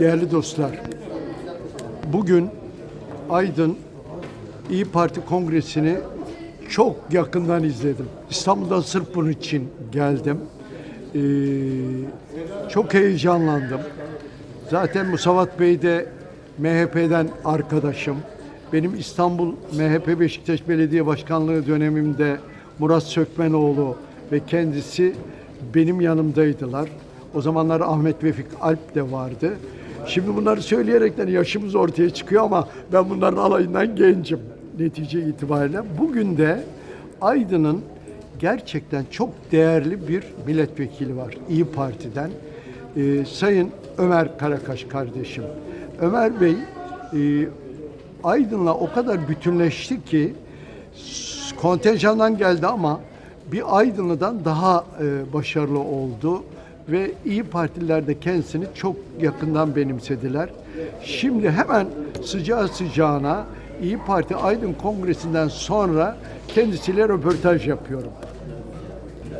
Değerli dostlar, bugün Aydın İyi Parti Kongresi'ni çok yakından izledim. İstanbul'dan sırf bunun için geldim. Ee, çok heyecanlandım. Zaten Musavat Bey de MHP'den arkadaşım. Benim İstanbul MHP Beşiktaş Belediye Başkanlığı dönemimde Murat Sökmenoğlu ve kendisi benim yanımdaydılar. O zamanlar Ahmet Vefik Alp de vardı. Şimdi bunları söyleyerekten yaşımız ortaya çıkıyor ama ben bunların alayından gencim netice itibariyle. Bugün de Aydın'ın gerçekten çok değerli bir milletvekili var İyi Parti'den. Ee, Sayın Ömer Karakaş kardeşim. Ömer Bey e, Aydın'la o kadar bütünleşti ki kontenjandan geldi ama bir Aydınlı'dan daha e, başarılı oldu ve İyi Partililer de kendisini çok yakından benimsediler. Şimdi hemen sıcağı sıcağına İyi Parti Aydın Kongresi'nden sonra kendisiyle röportaj yapıyorum.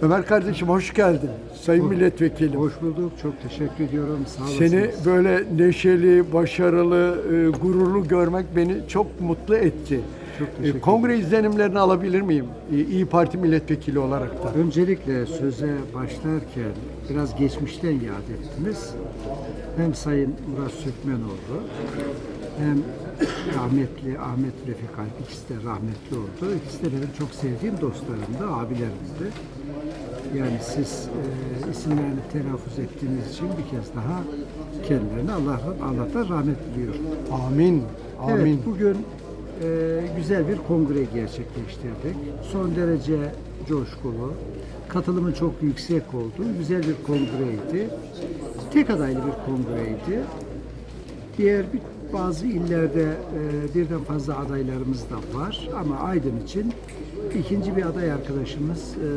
Ömer kardeşim hoş geldin. Sayın Milletvekili. Hoş bulduk. Çok teşekkür ediyorum. Sağ olasınız. Seni böyle neşeli, başarılı, e, gururlu görmek beni çok mutlu etti. E, teşekkür Kongre izlenimlerini alabilir miyim? E, İyi Parti milletvekili olarak da. Öncelikle söze başlarken biraz geçmişten yad ettiniz. Hem Sayın Murat Sökmenoğlu hem rahmetli Ahmet Refik Alp ikisi de rahmetli oldu. İkisi de benim çok sevdiğim dostlarımdı, abilerimdi. Yani siz e, isimlerini telaffuz ettiğiniz için bir kez daha kendilerine Allah'tan Allah'tan rahmet diliyorum. Amin. Amin. Evet, bugün güzel bir kongre gerçekleştirdik. Son derece coşkulu, katılımın çok yüksek olduğu güzel bir kongreydi. Tek adaylı bir kongreydi. Diğer bir, bazı illerde e, birden fazla adaylarımız da var ama Aydın için ikinci bir aday arkadaşımız e,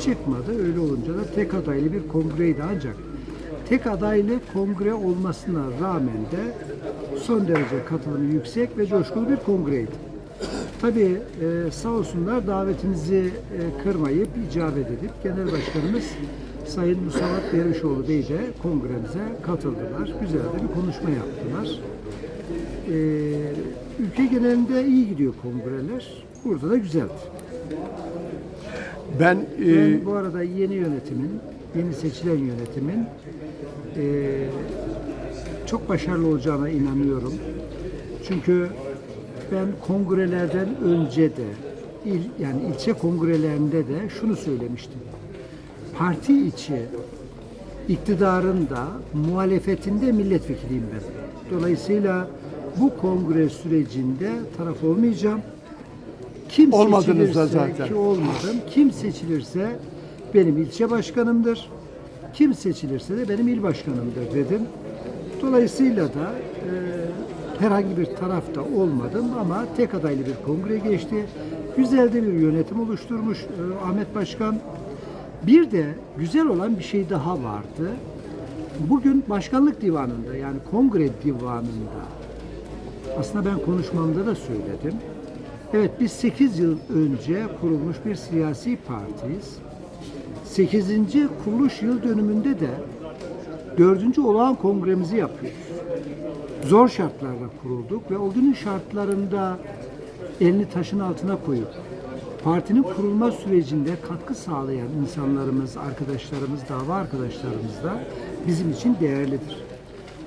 çıkmadı. Öyle olunca da tek adaylı bir kongreydi ancak tek adaylı kongre olmasına rağmen de son derece katılımı yüksek ve coşkulu bir kongreydi. Tabii e, sağ olsunlar davetimizi e, kırmayıp icabet edip Genel Başkanımız Sayın Musavat Dervişoğlu Bey de kongremize katıldılar. Güzel de bir konuşma yaptılar. E, ülke genelinde iyi gidiyor kongreler. Burada da güzeldi. Ben, e, Ben bu arada yeni yönetimin, yeni seçilen yönetimin e, çok başarılı olacağına inanıyorum. Çünkü ben kongrelerden önce de, il, yani ilçe kongrelerinde de şunu söylemiştim. Parti içi iktidarın da muhalefetinde milletvekiliyim ben. Dolayısıyla bu kongre sürecinde taraf olmayacağım. Kim Olmadınız da seçilirse zaten. ki olmadım. Kim seçilirse benim ilçe başkanımdır. Kim seçilirse de benim il başkanımdır dedim. Dolayısıyla da e, herhangi bir tarafta olmadım ama tek adaylı bir kongre geçti. Güzel de bir yönetim oluşturmuş e, Ahmet Başkan. Bir de güzel olan bir şey daha vardı. Bugün başkanlık divanında yani kongre divanında aslında ben konuşmamda da söyledim. Evet biz 8 yıl önce kurulmuş bir siyasi partiyiz. 8. kuruluş yıl dönümünde de 4. olağan kongremizi yapıyoruz. Zor şartlarla kurulduk ve o günün şartlarında elini taşın altına koyup partinin kurulma sürecinde katkı sağlayan insanlarımız, arkadaşlarımız, dava arkadaşlarımız da bizim için değerlidir.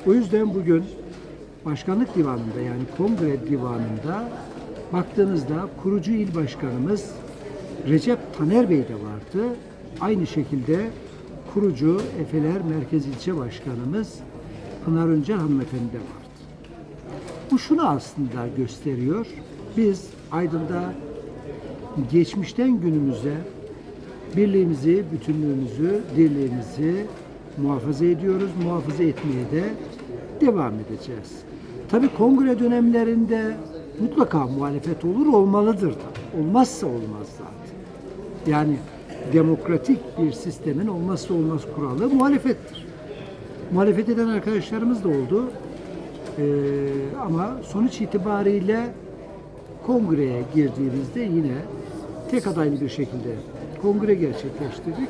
O yüzden bugün başkanlık divanında yani kongre divanında baktığınızda kurucu il başkanımız Recep Taner Bey de vardı. Aynı şekilde kurucu Efeler Merkez İlçe Başkanımız Pınar Öncel hanımefendi de vardı. Bu şunu aslında gösteriyor. Biz Aydın'da geçmişten günümüze birliğimizi, bütünlüğümüzü, dirliğimizi muhafaza ediyoruz. Muhafaza etmeye de devam edeceğiz. Tabii kongre dönemlerinde mutlaka muhalefet olur, olmalıdır. Olmazsa olmaz zaten. Yani demokratik bir sistemin olmazsa olmaz kuralı muhalefettir. Muhalefet eden arkadaşlarımız da oldu. Ee, ama sonuç itibariyle kongreye girdiğimizde yine tek adaylı bir şekilde kongre gerçekleştirdik.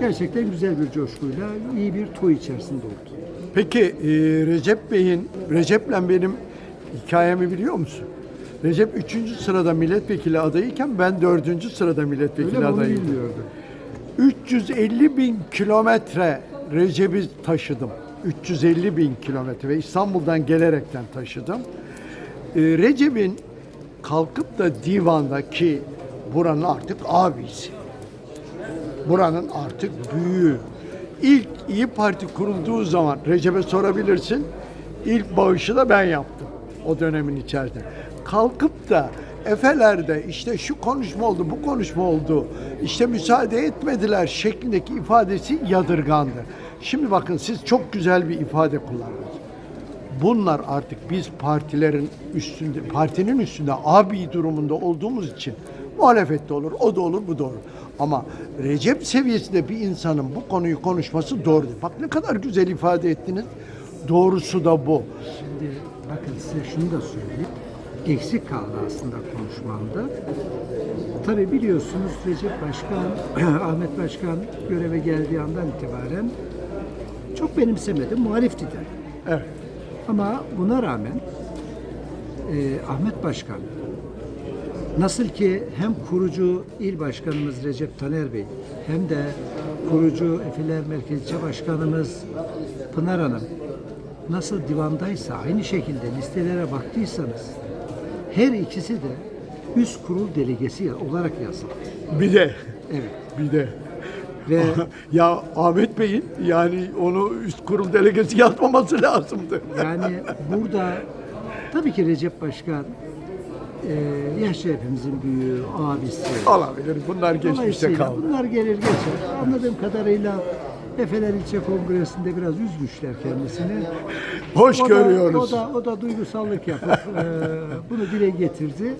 Gerçekten güzel bir coşkuyla iyi bir toy içerisinde oldu. Peki e, Recep Bey'in, Recep'le benim hikayemi biliyor musun? Recep 3. sırada milletvekili adayıyken ben 4. sırada milletvekili Öyle mi? Onu adayıydım. bilmiyordum. 350 bin kilometre Recep'i taşıdım. 350 bin kilometre ve İstanbul'dan gelerekten taşıdım. Ee, Recep'in kalkıp da divanda ki buranın artık abisi. Buranın artık büyüğü. İlk İyi Parti kurulduğu zaman Recep'e sorabilirsin. İlk bağışı da ben yaptım o dönemin içerisinde. Kalkıp da Efeler'de işte şu konuşma oldu, bu konuşma oldu, işte müsaade etmediler şeklindeki ifadesi yadırgandı. Şimdi bakın siz çok güzel bir ifade kullandınız. Bunlar artık biz partilerin üstünde, partinin üstünde abi durumunda olduğumuz için muhalefette olur, o da olur, bu da olur. Ama Recep seviyesinde bir insanın bu konuyu konuşması doğru değil. Bak ne kadar güzel ifade ettiniz. Doğrusu da bu. Şimdi bakın size şunu da söyleyeyim. Eksik kaldı aslında konuşmamda. Tabii biliyorsunuz Recep Başkan, Ahmet Başkan göreve geldiği andan itibaren çok benimsemedi, muhalifti de. Evet. Ama buna rağmen e, Ahmet Başkan nasıl ki hem kurucu il başkanımız Recep Taner Bey hem de kurucu Efeler Merkez İlçe Başkanımız Pınar Hanım nasıl divandaysa aynı şekilde listelere baktıysanız her ikisi de üst kurul delegesi olarak yazıldı. Bir de, Evet. bir de. Ve ya Ahmet Bey'in yani onu üst kurul delegesi yazmaması lazımdı. Yani burada tabii ki Recep Başkan e, yaşça hepimizin büyüğü, abisi. Olabilir. Bunlar geçmişte Dolayısıyla kaldı. bunlar gelir geçer. Anladığım kadarıyla Efeler İlçe Kongresi'nde biraz üzmüşler kendisini. Hoş O da- görüyoruz. o da, o da duygusallık yapıp e, bunu dile getirdi.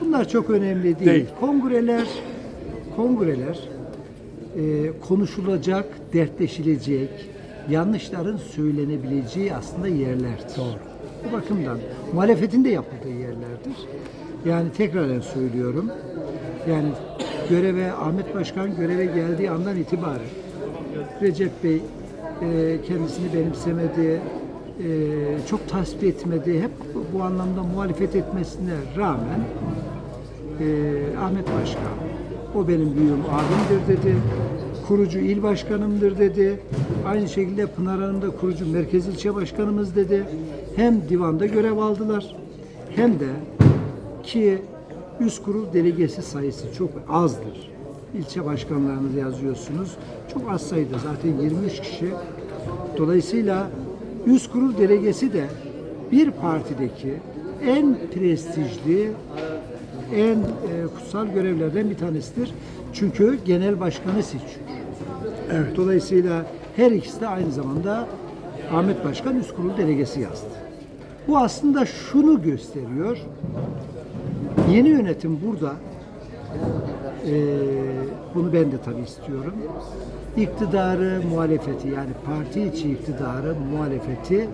Bunlar çok önemli değil. Değil. Kongreler, kongreler e, konuşulacak, dertleşilecek, yanlışların söylenebileceği aslında yerlerdir. Doğru. Bu bakımdan muhalefetin de yapıldığı yerlerdir. Yani tekraren söylüyorum. Yani göreve Ahmet Başkan göreve geldiği andan itibaren Recep Bey e, kendisini benimsemedi, e, çok tasvip etmedi. Hep bu anlamda muhalefet etmesine rağmen e, Ahmet Başkan, o benim büyüğüm abimdir dedi. Kurucu il başkanımdır dedi. Aynı şekilde Pınar Hanım da kurucu merkez ilçe başkanımız dedi. Hem divanda görev aldılar hem de ki üst kurul delegesi sayısı çok azdır. İlçe başkanlarınızı yazıyorsunuz. Çok az sayıda zaten 23 kişi. Dolayısıyla üst kurul delegesi de bir partideki en prestijli, en e, kutsal görevlerden bir tanesidir. Çünkü genel başkanı seçiyor. Evet. Dolayısıyla her ikisi de aynı zamanda Ahmet Başkan üst kurul delegesi yazdı. Bu aslında şunu gösteriyor. Yeni yönetim burada bunu ben de tabii istiyorum. İktidarı, muhalefeti yani parti içi iktidarı, muhalefeti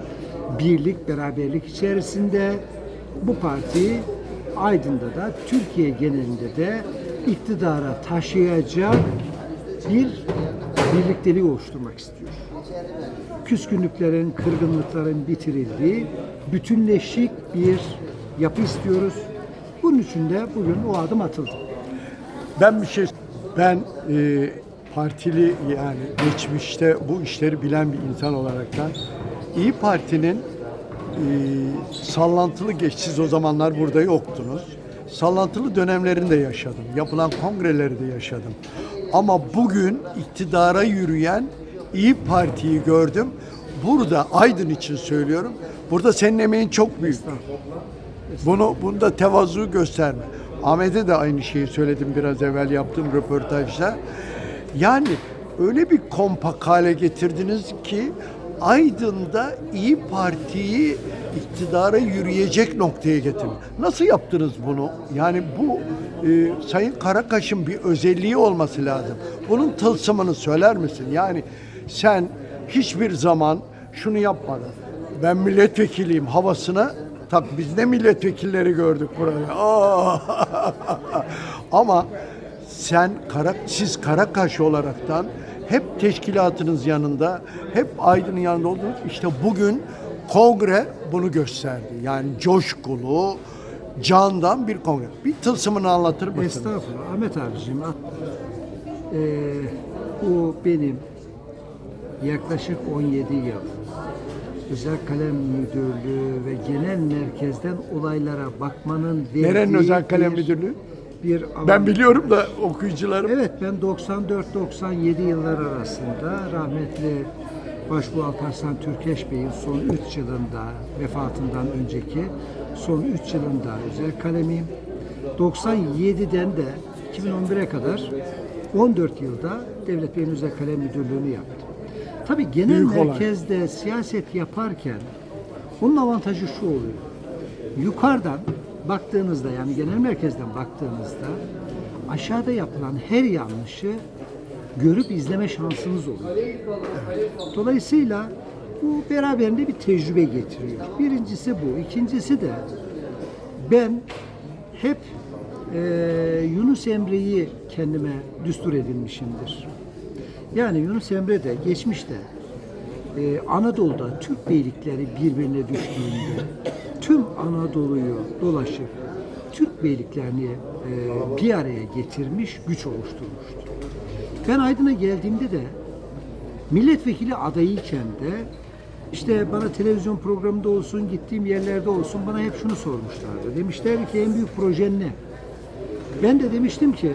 birlik, beraberlik içerisinde bu parti Aydın'da da Türkiye genelinde de iktidara taşıyacak bir birlikteliği oluşturmak istiyor. Küskünlüklerin, kırgınlıkların bitirildiği bütünleşik bir yapı istiyoruz. Bunun için de bugün o adım atıldı. Ben bir şey ben e, partili yani geçmişte bu işleri bilen bir insan olaraktan İyi Parti'nin e, sallantılı geç siz o zamanlar burada yoktunuz. Sallantılı dönemlerinde yaşadım. Yapılan kongreleri de yaşadım. Ama bugün iktidara yürüyen İyi Parti'yi gördüm. Burada Aydın için söylüyorum. Burada senin emeğin çok büyük. Bunu bunda tevazu gösterme. Ahmet'e de aynı şeyi söyledim biraz evvel yaptığım röportajda. Yani öyle bir kompak hale getirdiniz ki Aydın'da İyi Parti'yi iktidara yürüyecek noktaya getirdin. Nasıl yaptınız bunu? Yani bu e, Sayın Karakaş'ın bir özelliği olması lazım. Bunun tılsımını söyler misin? Yani sen hiçbir zaman şunu yapmadın. Ben milletvekiliyim havasına Tabii biz ne milletvekilleri gördük buraya. Aa! Ama sen kara, siz Karakaş olaraktan hep teşkilatınız yanında, hep Aydın'ın yanında oldunuz. İşte bugün kongre bunu gösterdi. Yani coşkulu, candan bir kongre. Bir tılsımını anlatır mısın? Estağfurullah. Ahmet abicim Ee, bu benim yaklaşık 17 yıl özel kalem müdürlüğü ve genel merkezden olaylara bakmanın verdiği Nerenin özel kalem bir- müdürlüğü? Bir Ben biliyorum da okuyucularım. Evet ben 94-97 yıllar arasında rahmetli Başbuğ Alparslan Türkeş Bey'in son 3 yılında vefatından önceki son 3 yılında özel kalemiyim. 97'den de 2011'e kadar 14 yılda Devlet Bey'in özel kalem müdürlüğünü yaptım. Tabii genel Büyük olay. merkezde siyaset yaparken onun avantajı şu oluyor. Yukarıdan baktığınızda yani genel merkezden baktığınızda aşağıda yapılan her yanlışı görüp izleme şansınız oluyor. Dolayısıyla bu beraberinde bir tecrübe getiriyor. Birincisi bu. İkincisi de ben hep eee, Yunus Emre'yi kendime düstur edinmişimdir. Yani Yunus Emre de geçmişte e, Anadolu'da Türk beylikleri birbirine düştüğünde tüm Anadolu'yu dolaşıp Türk beyliklerini e, bir araya getirmiş, güç oluşturmuştur. Ben Aydın'a geldiğimde de milletvekili adayıyken de işte bana televizyon programında olsun, gittiğim yerlerde olsun bana hep şunu sormuşlardı. Demişlerdi ki en büyük projen ne? Ben de demiştim ki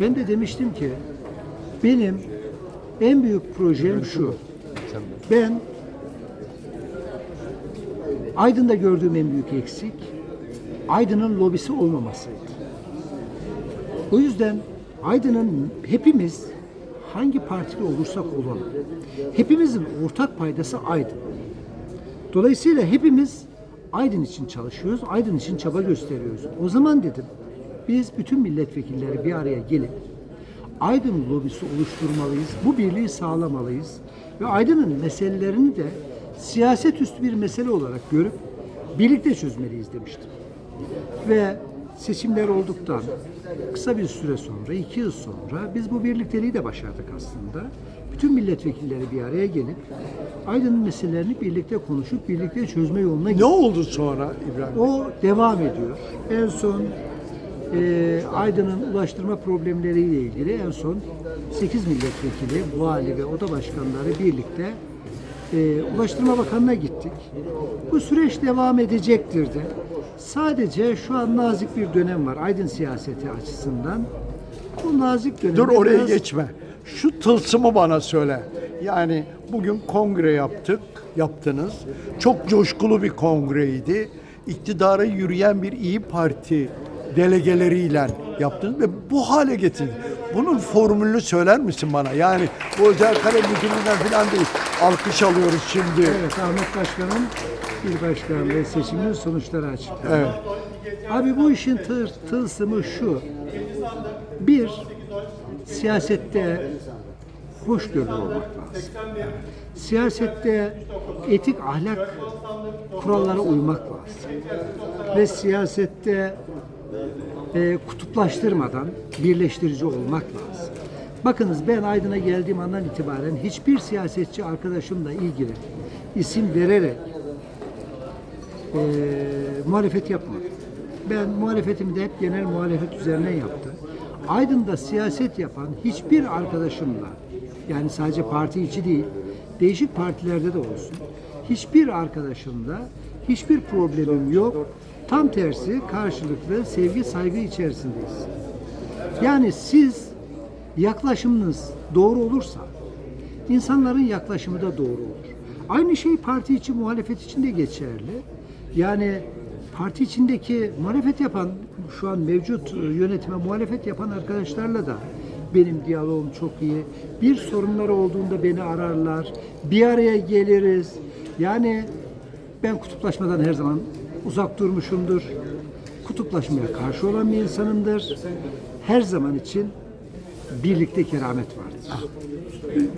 ben de demiştim ki benim en büyük projem şu. Ben Aydın'da gördüğüm en büyük eksik Aydın'ın lobisi olmamasıydı. O yüzden Aydın'ın hepimiz hangi partili olursak olalım hepimizin ortak paydası Aydın. Dolayısıyla hepimiz Aydın için çalışıyoruz, Aydın için çaba gösteriyoruz. O zaman dedim biz bütün milletvekilleri bir araya gelip Aydın lobisi oluşturmalıyız, bu birliği sağlamalıyız ve Aydın'ın meselelerini de siyaset üstü bir mesele olarak görüp birlikte çözmeliyiz demiştim. Ve seçimler olduktan kısa bir süre sonra, iki yıl sonra biz bu birlikteliği de başardık aslında. Bütün milletvekilleri bir araya gelip Aydın'ın meselelerini birlikte konuşup birlikte çözme yoluna Ne gittik. oldu sonra İbrahim? O devam ediyor. En son e, Aydın'ın ulaştırma problemleriyle ilgili en son 8 milletvekili, vali ve oda başkanları birlikte e, Ulaştırma Bakanı'na gittik. Bu süreç devam edecektir de. Sadece şu an nazik bir dönem var Aydın siyaseti açısından. Bu nazik dönemde Dur oraya biraz- geçme. Şu tılsımı bana söyle. Yani bugün kongre yaptık, yaptınız. Çok coşkulu bir kongreydi. İktidara yürüyen bir İyi Parti delegeleriyle yaptınız ve bu hale getirdiniz. Bunun formülünü söyler misin bana? Yani bu özel kare müdürlüğünden falan değil. Alkış alıyoruz şimdi. Evet Ahmet Başkan'ın bir başkanlığı seçiminin sonuçları açıklandı. Evet. Abi bu işin tır, tılsımı şu. Bir, siyasette hoşgörülü olmak lazım. Siyasette etik ahlak kurallara uymak lazım. Ve siyasette e, kutuplaştırmadan birleştirici olmak lazım. Bakınız ben Aydın'a geldiğim andan itibaren hiçbir siyasetçi arkadaşımla ilgili isim vererek e, muhalefet yapmadım. Ben muhalefetimi de hep genel muhalefet üzerine yaptım. Aydın'da siyaset yapan hiçbir arkadaşımla yani sadece parti içi değil değişik partilerde de olsun hiçbir arkadaşımla hiçbir problemim yok. Tam tersi karşılıklı sevgi saygı içerisindeyiz. Yani siz yaklaşımınız doğru olursa insanların yaklaşımı da doğru olur. Aynı şey parti için, muhalefet için de geçerli. Yani parti içindeki muhalefet yapan, şu an mevcut e, yönetime muhalefet yapan arkadaşlarla da benim diyalogum çok iyi. Bir sorunları olduğunda beni ararlar. Bir araya geliriz. Yani ben kutuplaşmadan her zaman uzak durmuşumdur. Kutuplaşmaya karşı olan bir insanımdır. Her zaman için birlikte keramet vardır.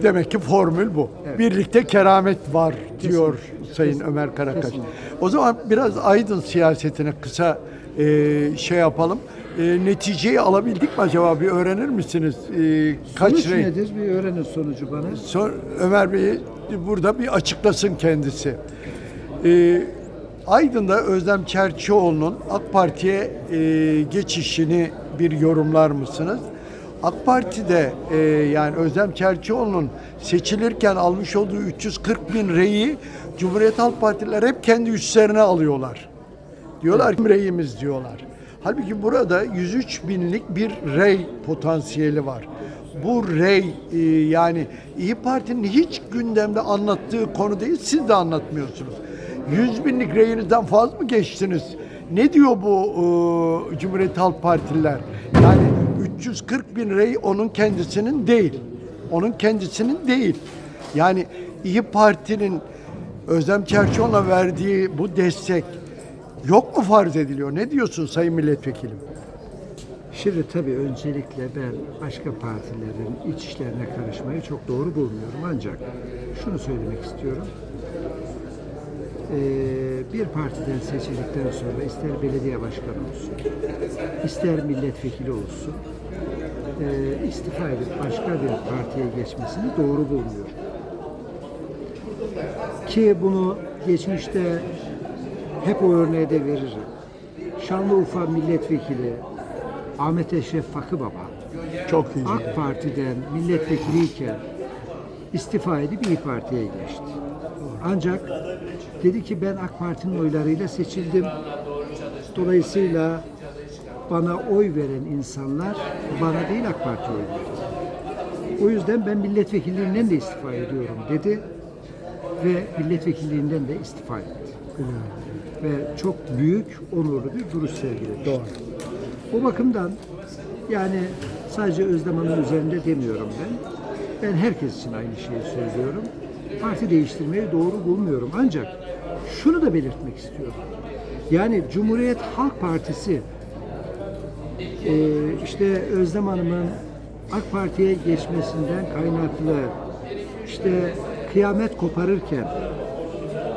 Demek ki formül bu. Birlikte keramet var diyor Sayın Ömer Karakaş. Kesinlikle. O zaman biraz Aydın siyasetine kısa e, şey yapalım. E, neticeyi alabildik mi acaba? Bir öğrenir misiniz? E, kaç Sonuç rey? nedir? Bir öğrenin sonucu bana. Son, Ömer Bey burada bir açıklasın kendisi. Ee, Aydın'da Özlem Çerçioğlu'nun AK Parti'ye e, geçişini bir yorumlar mısınız? AK Parti'de e, yani Özlem Çerçioğlu'nun seçilirken almış olduğu 340 bin reyi Cumhuriyet Halk Partiler hep kendi üstlerine alıyorlar. Diyorlar ki reyimiz diyorlar. Halbuki burada 103 binlik bir rey potansiyeli var. Bu rey e, yani İyi Parti'nin hiç gündemde anlattığı konu değil, siz de anlatmıyorsunuz. 100 binlik reyinizden fazla mı geçtiniz? Ne diyor bu e, Cumhuriyet Halk Partililer? Yani 340 bin rey onun kendisinin değil. Onun kendisinin değil. Yani İyi Parti'nin Özlem Çerçioğlu'na verdiği bu destek yok mu farz ediliyor? Ne diyorsun Sayın Milletvekilim? Şimdi tabii öncelikle ben başka partilerin iç işlerine karışmayı çok doğru bulmuyorum. Ancak şunu söylemek istiyorum. Ee, bir partiden seçildikten sonra ister belediye başkanı olsun, ister milletvekili olsun, e, istifa edip başka bir partiye geçmesini doğru bulmuyorum. Ki bunu geçmişte hep o örneği de veririm. Şanlıurfa milletvekili Ahmet Eşref Fakı Baba Çok iyi. AK Parti'den milletvekiliyken istifa edip İyi Parti'ye geçti. Ancak dedi ki ben AK Parti'nin oylarıyla seçildim. Dolayısıyla bana oy veren insanlar bana değil AK Parti'ye oy verdi. O yüzden ben milletvekilliğinden de istifa ediyorum dedi ve milletvekilliğinden de istifa etti. Ve çok büyük, onurlu bir duruş sergiledi. Doğru. O bakımdan yani sadece Özlem Hanım üzerinde demiyorum ben. Ben herkes için aynı şeyi söylüyorum. Parti değiştirmeyi doğru bulmuyorum. Ancak şunu da belirtmek istiyorum. Yani Cumhuriyet Halk Partisi e, işte Özlem Hanım'ın AK Parti'ye geçmesinden kaynaklı işte kıyamet koparırken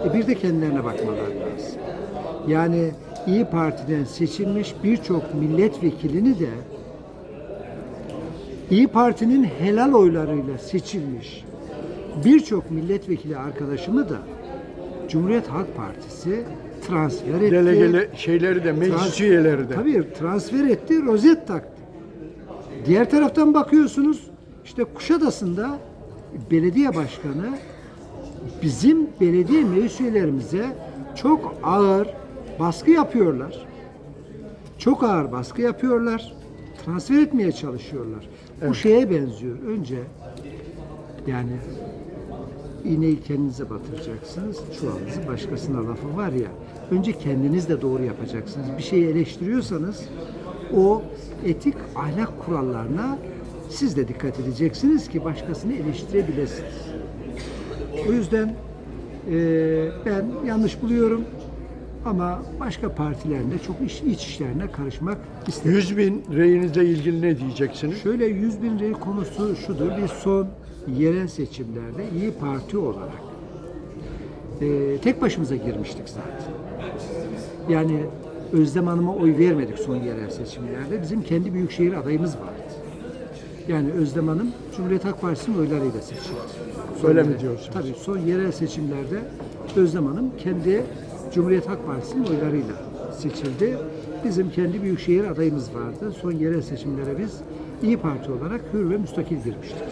e, bir de kendilerine bakmalar lazım. Yani İyi Parti'den seçilmiş birçok milletvekilini de İyi Parti'nin helal oylarıyla seçilmiş birçok milletvekili arkadaşımı da Cumhuriyet Halk Partisi transfer etti. Delegeli şeyleri de, meclis üyeleri de. Tabii transfer etti, rozet taktı. Diğer taraftan bakıyorsunuz işte Kuşadası'nda belediye başkanı bizim belediye meclis üyelerimize çok ağır baskı yapıyorlar. Çok ağır baskı yapıyorlar. Transfer etmeye çalışıyorlar. Bu şeye benziyor. Önce yani iğneyi kendinize batıracaksınız. Çuvalınızı başkasına lafı var ya. Önce kendiniz de doğru yapacaksınız. Bir şeyi eleştiriyorsanız o etik ahlak kurallarına siz de dikkat edeceksiniz ki başkasını eleştirebilirsiniz. O yüzden eee, ben yanlış buluyorum ama başka partilerin de çok iç, iç işlerine karışmak istemiyorum. 100 bin reyinizle ilgili ne diyeceksiniz? Şöyle 100 bin lira konusu şudur. Biz son yerel seçimlerde İyi Parti olarak e, tek başımıza girmiştik zaten. Yani Özlem Hanım'a oy vermedik son yerel seçimlerde. Bizim kendi büyükşehir adayımız vardı. Yani Özlem Hanım Cumhuriyet Halk Partisi'nin oylarıyla seçildi. Öyle mi diyorsunuz? Tabii son yerel seçimlerde Özlem Hanım kendi Cumhuriyet Halk Partisi'nin oylarıyla seçildi. Bizim kendi büyükşehir adayımız vardı. Son yerel seçimlere biz İyi Parti olarak hür ve müstakil girmiştik.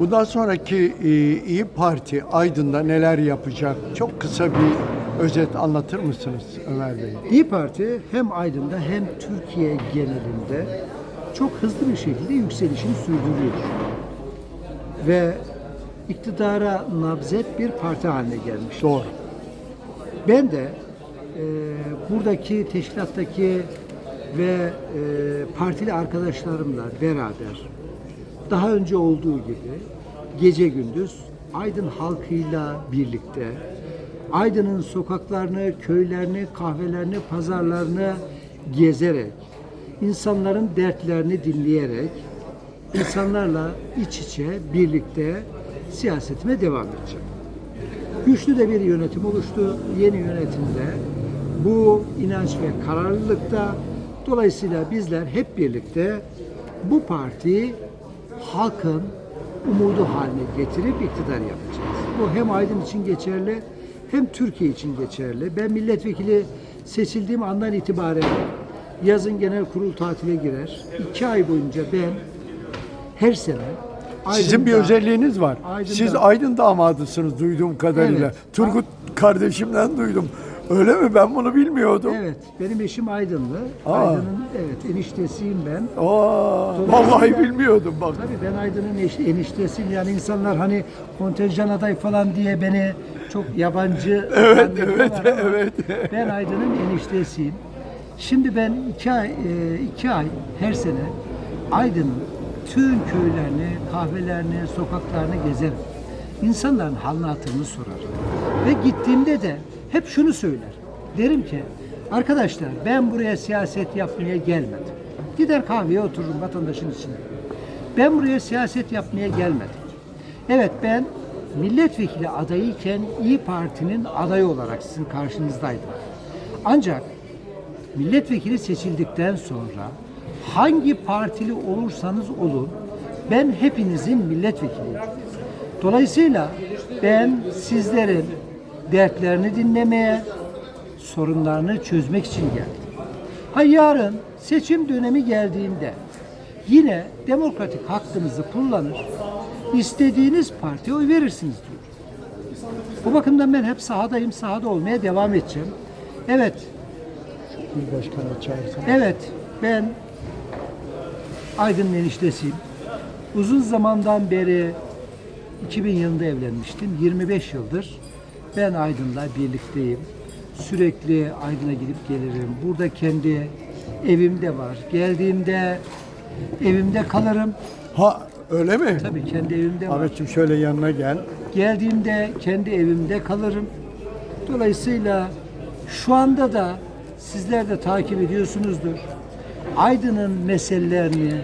Bundan sonraki e, İyi Parti Aydın'da neler yapacak? Çok kısa bir özet anlatır mısınız Ömer Bey? İyi Parti hem Aydın'da hem Türkiye genelinde çok hızlı bir şekilde yükselişini sürdürüyor. Ve iktidara nabzet bir parti haline gelmiş. Doğru. Ben de e, buradaki teşkilattaki ve e, partili arkadaşlarımla beraber daha önce olduğu gibi gece gündüz Aydın halkıyla birlikte Aydın'ın sokaklarını, köylerini, kahvelerini, pazarlarını gezerek, insanların dertlerini dinleyerek, insanlarla iç içe birlikte siyasetime devam edeceğim. Güçlü de bir yönetim oluştu. Yeni yönetimde bu inanç ve kararlılıkta. Dolayısıyla bizler hep birlikte bu partiyi halkın umudu haline getirip iktidar yapacağız. Bu hem Aydın için geçerli hem Türkiye için geçerli. Ben milletvekili seçildiğim andan itibaren yazın genel kurul tatile girer. İki ay boyunca ben her sene Sizin bir Aydın'da- özelliğiniz var. Aydın'da- Siz Aydın damadısınız duyduğum kadarıyla. Evet. Turgut kardeşimden duydum. Öyle mi? Ben bunu bilmiyordum. Evet, benim eşim Aydınlı. Aa. Aydın'ın evet eniştesiyim ben. Aa, vallahi bilmiyordum bak. Tabii ben Aydın'ın eş- eniştesiyim. Yani insanlar hani kontenjan aday falan diye beni çok yabancı Evet, zannediyorlar evet, ama evet. Ben Aydın'ın eniştesiyim. Şimdi ben iki ay, e, iki ay her sene Aydın'ın tüm köylerini, kahvelerini, sokaklarını gezerim. İnsanların halini hatırını sorarım. Ve gittiğimde de hep şunu söyler. Derim ki arkadaşlar ben buraya siyaset yapmaya gelmedim. Gider kahveye otururum vatandaşın içine. Ben buraya siyaset yapmaya gelmedim. Evet ben milletvekili adayıyken İyi Parti'nin adayı olarak sizin karşınızdaydım. Ancak milletvekili seçildikten sonra hangi partili olursanız olun ben hepinizin milletvekiliyim. Dolayısıyla ben sizlerin dertlerini dinlemeye, sorunlarını çözmek için geldim. Ha yarın seçim dönemi geldiğinde yine demokratik hakkınızı kullanır, istediğiniz partiye oy verirsiniz diyor. Bu bakımdan ben hep sahadayım, sahada olmaya devam edeceğim. Evet, başkanı çağırsana. Evet, ben Aydın'ın eniştesiyim. Uzun zamandan beri 2000 yılında evlenmiştim. 25 yıldır ben Aydın'la birlikteyim. Sürekli Aydın'a gidip gelirim. Burada kendi evim de var. Geldiğimde evimde kalırım. Ha öyle mi? Tabii kendi evimde var. Ahmetciğim şöyle yanına gel. Geldiğimde kendi evimde kalırım. Dolayısıyla şu anda da sizler de takip ediyorsunuzdur. Aydın'ın meselelerini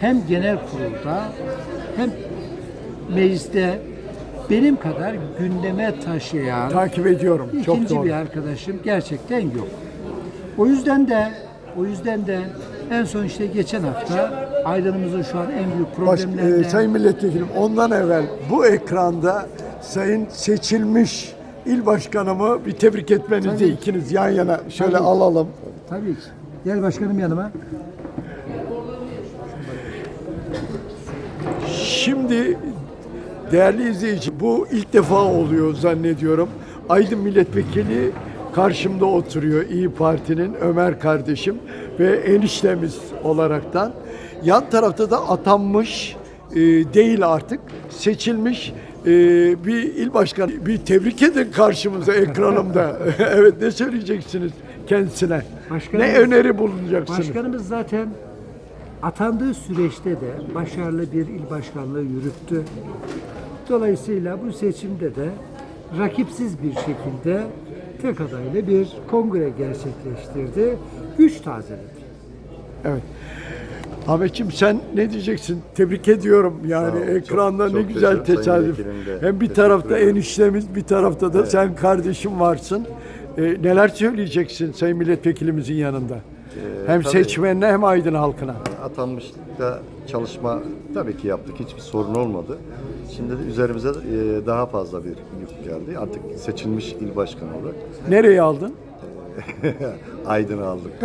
hem genel kurulda hem mecliste benim kadar gündeme taşıyan Takip ediyorum. Çok ikinci doğru. bir arkadaşım gerçekten yok. O yüzden de o yüzden de en son işte geçen hafta Aydın'ımızın şu an en büyük Baş, problemlerinden e, sayın milletvekilim ondan evvel bu ekranda sayın seçilmiş il başkanımı bir tebrik etmenizi Tabii. ikiniz yan yana şöyle Tabii. alalım. Tabii ki. Gel başkanım yanıma. Şimdi değerli izleyici bu ilk defa oluyor zannediyorum. Aydın milletvekili karşımda oturuyor İyi Parti'nin Ömer kardeşim ve eniştemiz olaraktan. Yan tarafta da atanmış e, değil artık seçilmiş e, bir il başkanı. Bir tebrik edin karşımıza ekranımda. evet ne söyleyeceksiniz kendisine? Başkanım- ne öneri bulunacaksınız? Başkanımız zaten atandığı süreçte de başarılı bir il başkanlığı yürüttü. Dolayısıyla bu seçimde de rakipsiz bir şekilde tek adaylı bir kongre gerçekleştirdi. Güç tazeledi. Evet. Ahmetciğim sen ne diyeceksin? Tebrik ediyorum. Yani ol. ekranda Çok- ne çok güzel tesadüf. Hem bir tarafta eniştemiz, bir tarafta da sen kardeşim varsın. Ee, neler söyleyeceksin Sayın Milletvekilimizin yanında? hem Ee, tabii. seçmenine hem Aydın halkına. Atanmışlıkta çalışma tabii ki yaptık. Hiçbir sorun olmadı. Şimdi de üzerimize e, daha fazla bir yük geldi. Artık seçilmiş il başkanı olarak Nereye aldın? Aydın'ı aldık.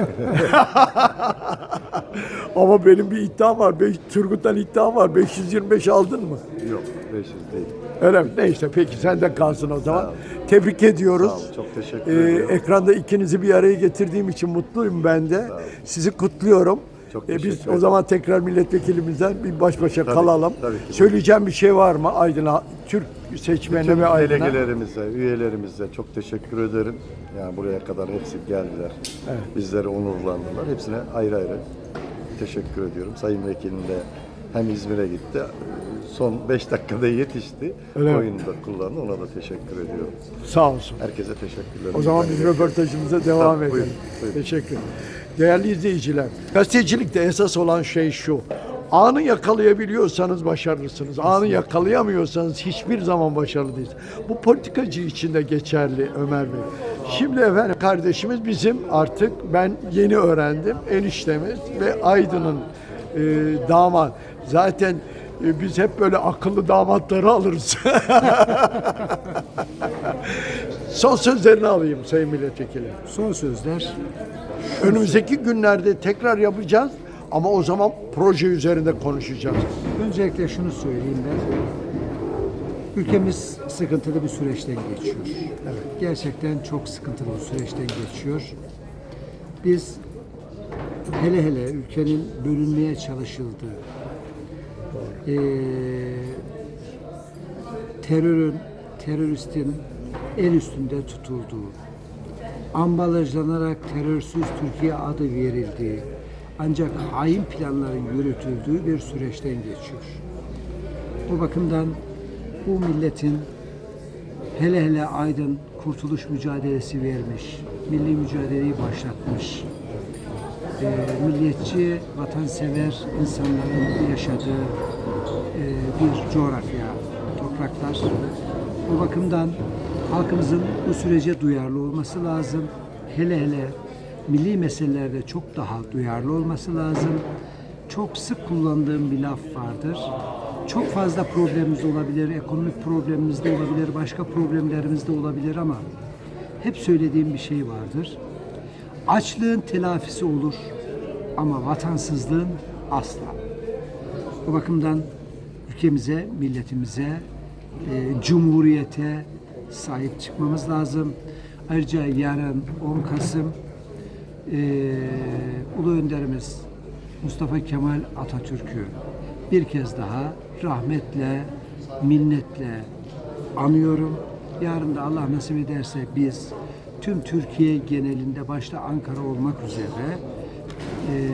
Ama benim bir iddiam var. Beş, Turgut'tan iddiam var. 525 aldın mı? Yok 500 değil. Öyle mi? Neyse peki sende kalsın o zaman. Sağ ol. Tebrik ediyoruz. Sağ ol, çok teşekkür Ee, ediyorum. ekranda ikinizi bir araya getirdiğim için mutluyum ben de. Sizi kutluyorum. Çok teşekkür biz o zaman tekrar milletvekilimizden bir baş başa Tabii, kalalım. tabii ki. Söyleyeceğim bir şey var mı Aydın'a, Türk seçmenine Bütün ve Aydın'a? delegelerimize, üyelerimize çok teşekkür ederim. Yani buraya kadar hepsi geldiler. Bizleri onurlandılar. Hepsine ayrı ayrı teşekkür ediyorum. Sayın Vekilim de hem İzmir'e gitti. Son 5 dakikada yetişti. Öyle? Oyunu da kullandı. Ona da teşekkür ediyorum. Sağ olsun. Herkese teşekkürler. O zaman biz röportajımıza devam edelim. buyurun, buyurun. Teşekkür. Değerli izleyiciler, gazetecilikte esas olan şey şu. Anı yakalayabiliyorsanız başarılısınız. Anı yakalayamıyorsanız hiçbir zaman başarılı değilsiniz. Bu politikacı için de geçerli Ömer Bey. Şimdi efendim kardeşimiz bizim artık ben yeni öğrendim eniştemiz ve Aydın'ın e, damat. Zaten e, biz hep böyle akıllı damatları alırız. Son sözlerini alayım Sayın Milletvekili. Son sözler Önümüzdeki günlerde tekrar yapacağız ama o zaman proje üzerinde konuşacağız. Öncelikle şunu söyleyeyim ben. Ülkemiz sıkıntılı bir süreçten geçiyor. Evet. Gerçekten çok sıkıntılı bir süreçten geçiyor. Biz hele hele ülkenin bölünmeye çalışıldığı, eee, terörün, teröristin el üstünde tutulduğu, ambalajlanarak terörsüz Türkiye adı verildiği, ancak hain planların yürütüldüğü bir süreçten geçiyor. Bu bakımdan bu milletin hele hele Aydın kurtuluş mücadelesi vermiş, milli mücadeleyi başlatmış, e, milliyetçi, vatansever insanların yaşadığı e, bir coğrafya, topraklar. Bu bakımdan halkımızın bu sürece duyarlı olması lazım. Hele hele milli meselelerde çok daha duyarlı olması lazım. Çok sık kullandığım bir laf vardır. Çok fazla problemimiz olabilir, ekonomik problemimiz de olabilir, başka problemlerimiz de olabilir ama hep söylediğim bir şey vardır. Açlığın telafisi olur ama vatansızlığın asla. Bu bakımdan ülkemize, milletimize, e, cumhuriyete sahip çıkmamız lazım. Ayrıca yarın 10 Kasım e, Ulu Önderimiz Mustafa Kemal Atatürk'ü bir kez daha rahmetle, minnetle anıyorum. Yarın da Allah nasip ederse biz tüm Türkiye genelinde başta Ankara olmak üzere e,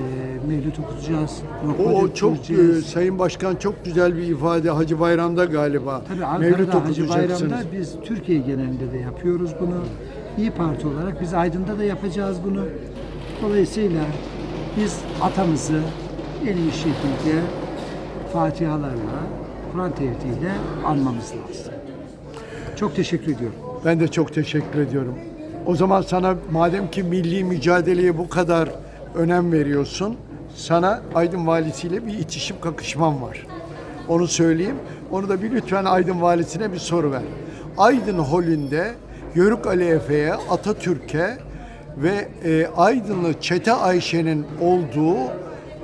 mevlüt okutacağız. lokma O çok e, Sayın Başkan çok güzel bir ifade Hacı Bayram'da galiba. Tabii Mevlüt Ankara'da Hacı. Bayram'da biz Türkiye genelinde de yapıyoruz bunu. İyi Parti olarak biz Aydın'da da yapacağız bunu. Dolayısıyla biz atamızı en iyi şekilde fatihalarla, Kur'an tevhidiyle anmamız lazım. Çok teşekkür ediyorum. Ben de çok teşekkür ediyorum. O zaman sana madem ki milli mücadeleye bu kadar önem veriyorsun, sana Aydın Valisiyle bir itişim kakışmam var. Onu söyleyeyim. Onu da bir lütfen Aydın Valisi'ne bir soru ver. Aydın Holü'nde Yörük Ali Efe'ye, Atatürk'e ve e, Aydınlı Çete Ayşe'nin olduğu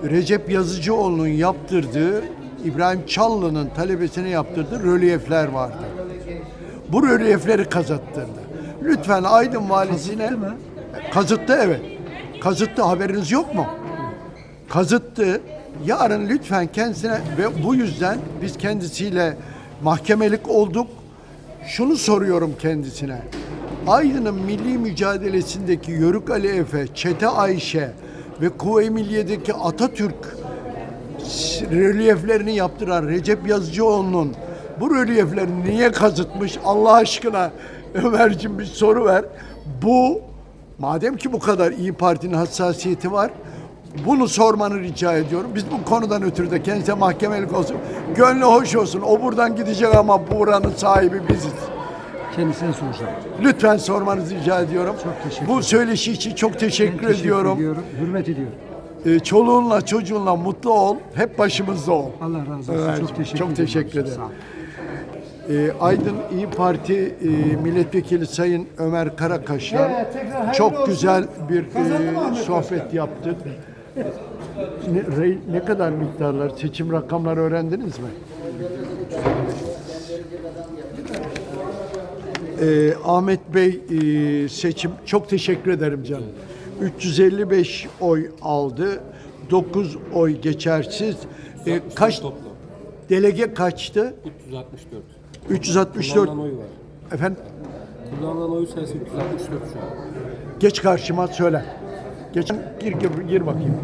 Recep Yazıcıoğlu'nun yaptırdığı İbrahim Çallı'nın talebesine yaptırdığı rölyefler vardı. Bu rölyefleri kazıttırdı. Lütfen Aydın Valisi'ne... Kazıttı mı? Kazıttı evet. Kazıttı haberiniz yok mu? Kazıttı. Yarın lütfen kendisine ve bu yüzden biz kendisiyle mahkemelik olduk. Şunu soruyorum kendisine. Aydın'ın milli mücadelesindeki Yörük Ali Efe, Çete Ayşe ve Kuvve Milliye'deki Atatürk rölyeflerini yaptıran Recep Yazıcıoğlu'nun bu rölyeflerini niye kazıtmış Allah aşkına Ömerciğim bir soru ver. Bu madem ki bu kadar İyi Parti'nin hassasiyeti var bunu sormanı rica ediyorum. Biz bu konudan ötürü de kendisine mahkemelik olsun. Gönlü hoş olsun. O buradan gidecek ama buranın sahibi biziz. Kendisine soracağım. Lütfen sormanızı rica ediyorum. Çok teşekkür Bu söyleşi için çok teşekkür, teşekkür ediyorum. ediyorum. Hürmet ediyorum. Ee, çoluğunla çocuğunla mutlu ol. Hep başımızda ol. Allah razı olsun. Ömerciğim, çok teşekkür çok ederim. teşekkür ederim. Sağ ol. Ee, Aydın İyi Parti e, Milletvekili Sayın Ömer Karakaş'la çok güzel bir e, sohbet yaptık. Ne, ne kadar miktarlar, seçim rakamları öğrendiniz mi? Ee, Ahmet Bey e, seçim, çok teşekkür ederim canım. 355 oy aldı, 9 oy geçersiz. E, kaç delege kaçtı? 364. 364 Kullanılan oy var. efendim Kullanılan oy sayısı 364 şu an. geç karşıma söyle. Geç gir gir, gir bakayım.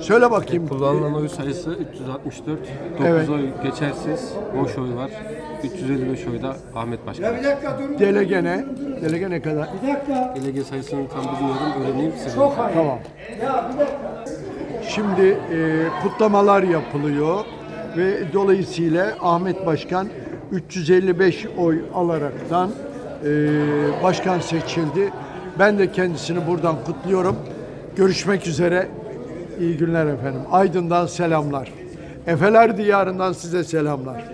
Söyle bakayım. Kullanılan oy sayısı 364. 9 Evet. oy geçersiz. Boş oy var. 355 oy da Ahmet Başkan. Delege ne? Delege ne kadar? Delege sayısını tam bilmiyorum. Öğreneyim size. Tamam. Şimdi e, kutlamalar yapılıyor ve dolayısıyla Ahmet Başkan 355 oy alaraktan e, başkan seçildi. Ben de kendisini buradan kutluyorum. Görüşmek üzere. İyi günler efendim. Aydın'dan selamlar. Efeler diyarından size selamlar.